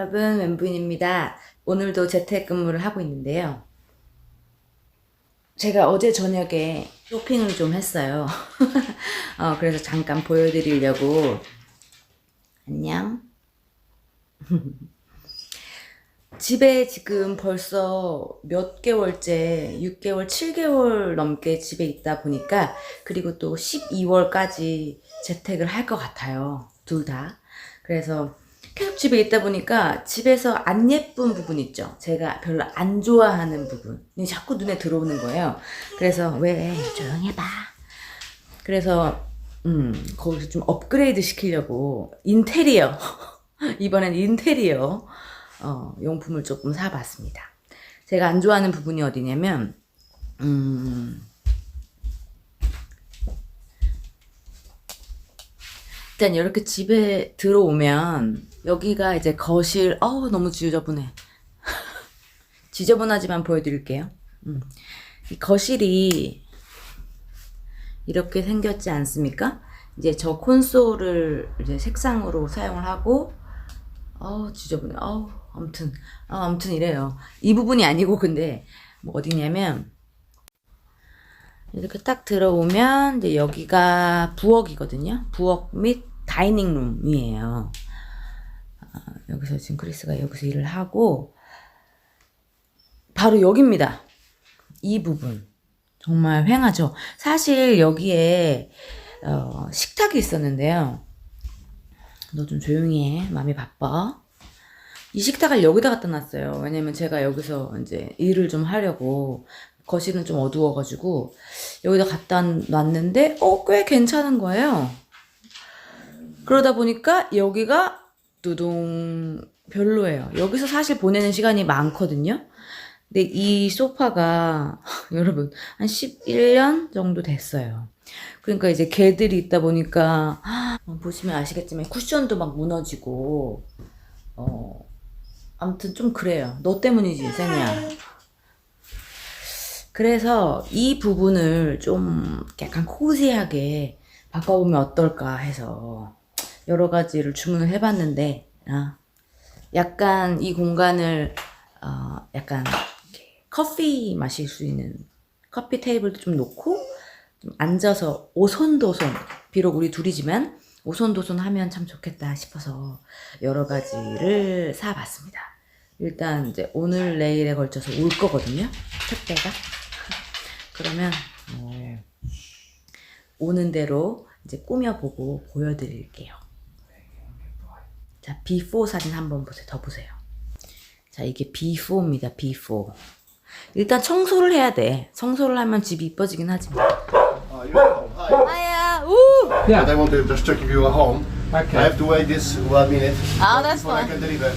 여러분, 웬부인입니다. 오늘도 재택근무를 하고 있는데요. 제가 어제 저녁에 쇼핑을 좀 했어요. 어, 그래서 잠깐 보여드리려고. 안녕. 집에 지금 벌써 몇 개월째, 6개월, 7개월 넘게 집에 있다 보니까, 그리고 또 12월까지 재택을 할 것 같아요. 둘 다. 그래서 계속 집에 있다 보니까 집에서 안 예쁜 부분 있죠. 제가 별로 안 좋아하는 부분이 자꾸 눈에 들어오는 거예요. 그래서 왜 조용히 해봐. 그래서 음 거기서 좀 업그레이드 시키려고 인테리어 이번엔 인테리어 어, 용품을 조금 사봤습니다. 제가 안 좋아하는 부분이 어디냐면 음. 일단 이렇게 집에 들어오면 여기가 이제 거실 어우 너무 지저분해 지저분하지만 보여드릴게요 음. 이 거실이 이렇게 생겼지 않습니까? 이제 저 콘솔을 이제 색상으로 사용을 하고 어우 지저분해 어우 아무튼 아, 아무튼 이래요 이 부분이 아니고 근데 뭐 어디냐면 이렇게 딱 들어오면 이제 여기가 부엌이거든요. 부엌 및 다이닝 룸이에요. 아, 여기서 지금 크리스가 여기서 일을 하고 바로 여기입니다. 이 부분 정말 휑하죠. 사실 여기에 어, 식탁이 있었는데요. 너 좀 조용히 해. 마음이 바빠. 이 식탁을 여기다 갖다 놨어요. 왜냐면 제가 여기서 이제 일을 좀 하려고 거실은 좀 어두워가지고 여기다 갖다 놨는데 어 꽤 괜찮은 거예요. 그러다 보니까 여기가 두둥 별로예요. 여기서 사실 보내는 시간이 많거든요. 근데 이 소파가 여러분 한 11년 정도 됐어요. 그러니까 이제 개들이 있다 보니까 어, 보시면 아시겠지만 쿠션도 막 무너지고 어 아무튼 좀 그래요. 너 때문이지, 세니야. 그래서 이 부분을 좀 약간 코지하게 바꿔보면 어떨까 해서 여러 가지를 주문을 해봤는데, 아, 약간 이 공간을, 어, 약간 커피 마실 수 있는 커피 테이블도 좀 놓고, 좀 앉아서 오손도손, 비록 우리 둘이지만 오손도손 하면 참 좋겠다 싶어서 여러 가지를 사봤습니다. 일단 이제 오늘 내일에 걸쳐서 올 거거든요. 택배가. 그러면 어, 오는 대로 이제 꾸며보고 보여드릴게요. 자, 비포 사진 한번 보세요. 더 보세요. 자, 이게 비포입니다. 비포. 일단 청소를 해야 돼. 청소를 하면 집이 이뻐지긴 하지만. Oh, you're home. Hi. 아야, 우! But I want to just check if you are home. Okay. I have to wait this one minute Ah, that's before I fine. can deliver.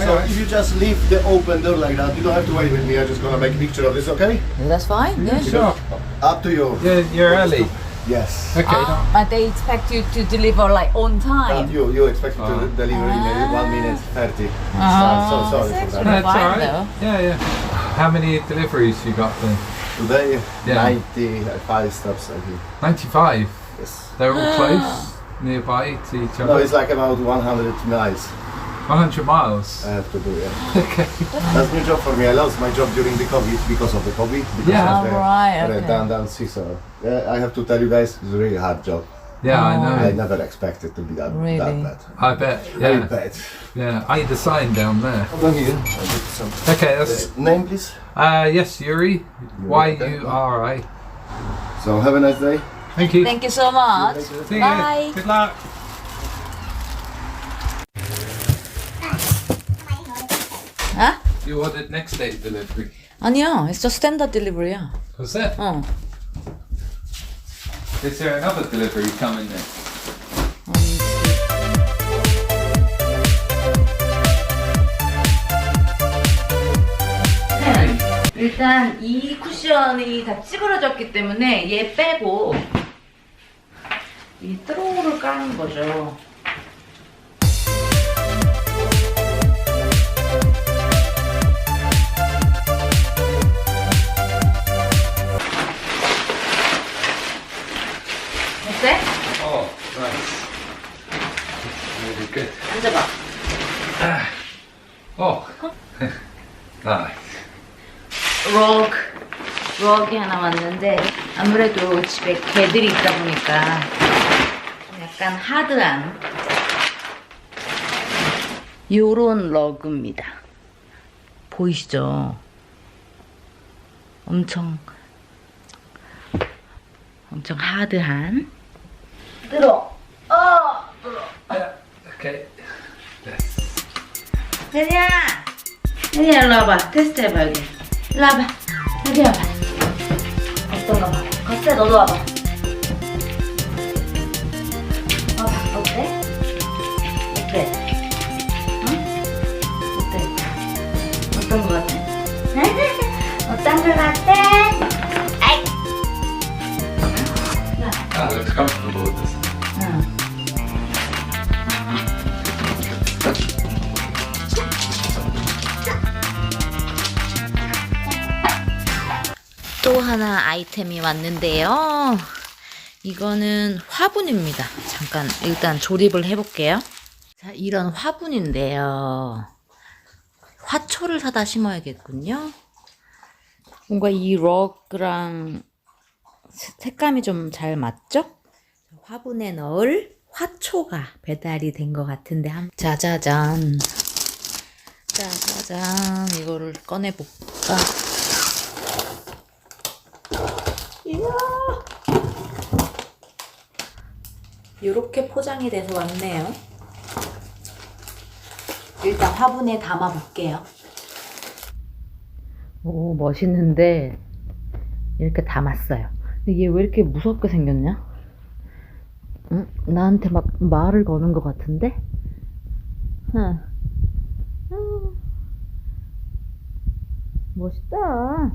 So if you just leave the open door like that, you don't have to wait with me. I'm just gonna make a picture of this, okay? That's fine. Yeah, Sure. Up to you. You're, you're early. Yes. Okay. Ah, but they expect you to deliver like on But time. you you expect me to Ah. deliver in uh, one minute thirty. Ah, so, so sorry that's for that. That's all right. though. Yeah, yeah. How many deliveries you got then? Today Yeah. 95 stops. I think. 95. Yes. They're all close, nearby to each other. No, other. it's like about 100 miles 100 miles. I have to do. Yeah. Okay. That's new job for me. I lost my job during the COVID because of the COVID. Because Yeah. of the Alright, okay. redundancy. So yeah, I have to tell you guys, it's a really hard job. Yeah, I I know. never expected to be that, Really? that bad. I bet. Very Yeah. bad. Yeah. I need the sign down there. Hold on here. I'll get some. Okay, that's. Uh, name, please. Uh, yes, Yuri. Y U R I. So have a nice day. Thank you. Thank you so much. See you. Bye. Good luck. 아? You ordered next day delivery. 아니야, it's just standard delivery야. Was it? 어. Is there another delivery coming then? 일단 이 쿠션이 다 찌그러졌기 때문에 얘 빼고 이 트로우를 까는 거죠. 아무래도 집에 개들이 있다 보니까 좀 약간 하드한 요런 러그입니다. 보이시죠? 엄청 엄청 하드한. 들어. 어 Okay. 혜리야! 혜리야 일로 와봐. 테스트 해봐 여기 일로 와봐. 여기 와봐. 어떤가 봐 겉에 너도 와봐 와봐 어때? 어때? 응? 어때? 어떤 거 같아? 어떤 거 같아? 아이 comfortable with this. 응. 하나 아이템이 왔는데요. 이거는 화분입니다. 잠깐 일단 조립을 해볼게요. 자, 이런 화분인데요. 화초를 사다 심어야겠군요. 뭔가 이 럭랑 색감이 좀 잘 맞죠? 화분에 넣을 화초가 배달이 된 것 같은데 한 짜자잔 짜자잔 이거를 꺼내볼까 이야 이렇게 포장이 돼서 왔네요 일단 화분에 담아 볼게요 오 멋있는데 이렇게 담았어요 이게 왜 이렇게 무섭게 생겼냐? 응? 나한테 막 말을 거는 것 같은데? 응. 음. 멋있다.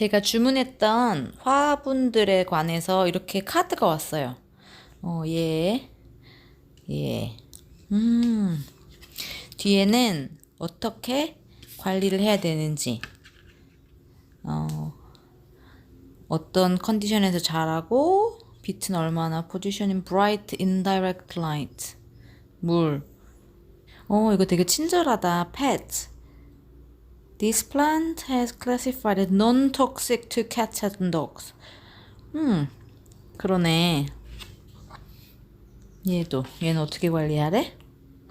제가 주문했던 화분들에 관해서 이렇게 카드가 왔어요. 어, 예. 예. 음. 뒤에는 어떻게 관리를 해야 되는지, 어, 어떤 컨디션에서 자라고 빛은 얼마나 포지션인 bright indirect light 물. 어 이거 되게 친절하다. pet. This plant has classified as non-toxic to cats and dogs. 음 그러네. 얘도 얘는 어떻게 관리하래?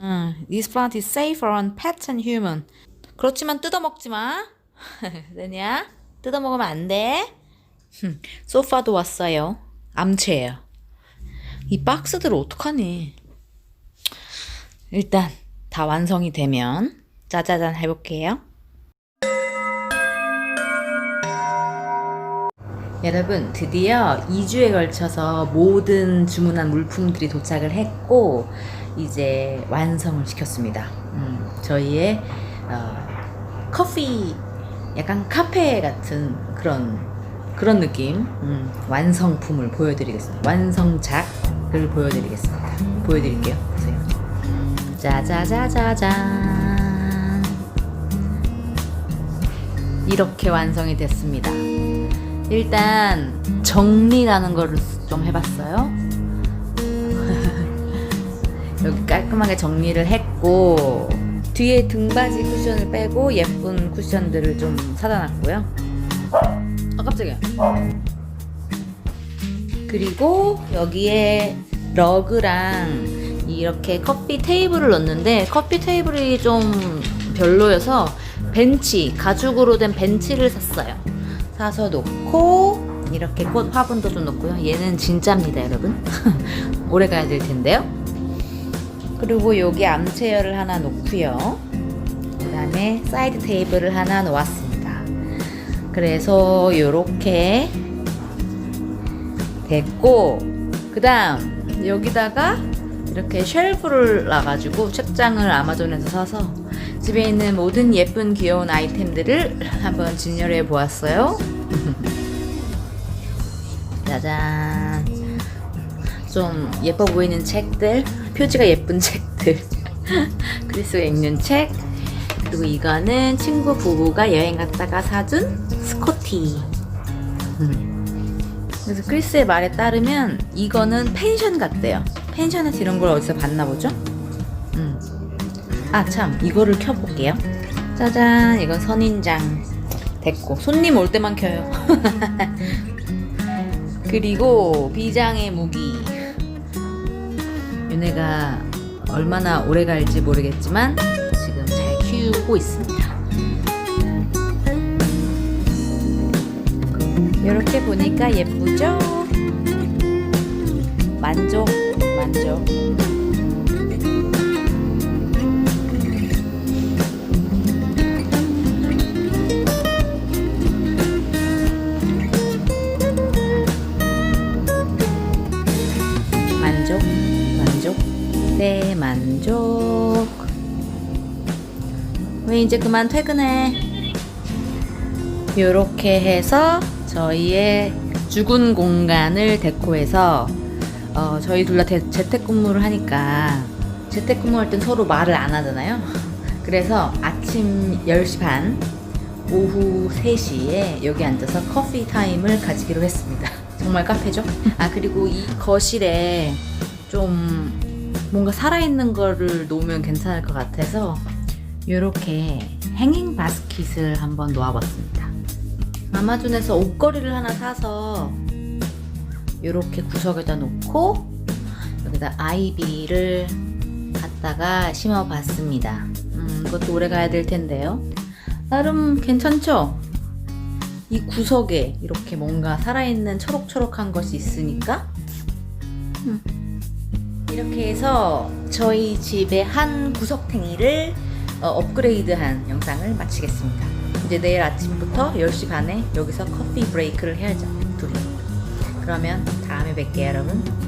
음, this plant is safe around pets and human. 그렇지만 뜯어먹지 마. 되냐? 뜯어먹으면 안 돼. 흠, 소파도 왔어요. 암체예요. 이 박스들 어떡하니? 일단 다 완성이 되면 짜자잔 해볼게요. 여러분 드디어 2주에 걸쳐서 모든 주문한 물품들이 도착을 했고 이제 완성을 시켰습니다. 음, 저희의 어, 커피 약간 카페 같은 그런 그런 느낌 음, 완성품을 보여드리겠습니다. 완성작을 보여드리겠습니다. 보여드릴게요. 보세요. 짜자자자잔 이렇게 완성이 됐습니다. 일단 정리라는 거를 좀 해봤어요. 여기 깔끔하게 정리를 했고 뒤에 등받이 쿠션을 빼고 예쁜 쿠션들을 좀 사다 놨고요. 아 깜짝이야. 그리고 여기에 러그랑 이렇게 커피 테이블을 넣는데 커피 테이블이 좀 별로여서 벤치 가죽으로 된 벤치를 샀어요. 사서 놓고 이렇게 꽃 화분도 좀 놓고요. 얘는 진짜입니다, 여러분. 오래 가야 될 텐데요. 그리고 여기 암체어를 하나 놓고요. 그 다음에 사이드 테이블을 하나 놓았습니다. 그래서 요렇게 됐고 그 다음 여기다가 이렇게 쉘프를 놔가지고 책장을 아마존에서 사서 집에 있는 모든 예쁜 귀여운 아이템들을 한번 진열해 보았어요. 짜잔. 좀 예뻐 보이는 책들, 표지가 예쁜 책들, 크리스가 읽는 책, 그리고 이거는 친구 부부가 여행 갔다가 사준 스코티. 음. 그래서 크리스의 말에 따르면 이거는 펜션 같대요. 펜션에서 이런 걸 어디서 봤나 보죠? 음. 아, 참, 이거를 켜볼게요. 짜잔 이건 선인장 됐고 손님 올 때만 켜요 그리고 비장의 무기 윤혜가 얼마나 오래 갈지 모르겠지만 지금 잘 키우고 있습니다 이렇게 보니까 예쁘죠? 만족 만족, 왜 이제 그만 퇴근해? 요렇게 해서 저희의 죽은 공간을 데코해서 어, 저희 둘 다 재택근무를 하니까 재택근무할 땐 서로 말을 안 하잖아요. 그래서 아침 10시 반, 오후 3시에 여기 앉아서 커피 타임을 가지기로 했습니다. 정말 카페죠? 아, 그리고 이 거실에 좀 뭔가 살아있는 거를 놓으면 괜찮을 것 같아서 이렇게 행잉 바스킷을 한번 놓아봤습니다. 아마존에서 옷걸이를 하나 사서 이렇게 구석에다 놓고 여기다 아이비를 갖다가 심어봤습니다. 음, 이것도 오래 가야 될 텐데요. 나름 괜찮죠? 이 구석에 이렇게 뭔가 살아있는 초록초록한 것이 있으니까 음. 이렇게 해서 저희 집의 한 구석탱이를 어, 업그레이드한 영상을 마치겠습니다. 이제 내일 아침부터 10시 반에 여기서 커피 브레이크를 해야죠. 둘이. 그러면 다음에 뵐게요, 여러분.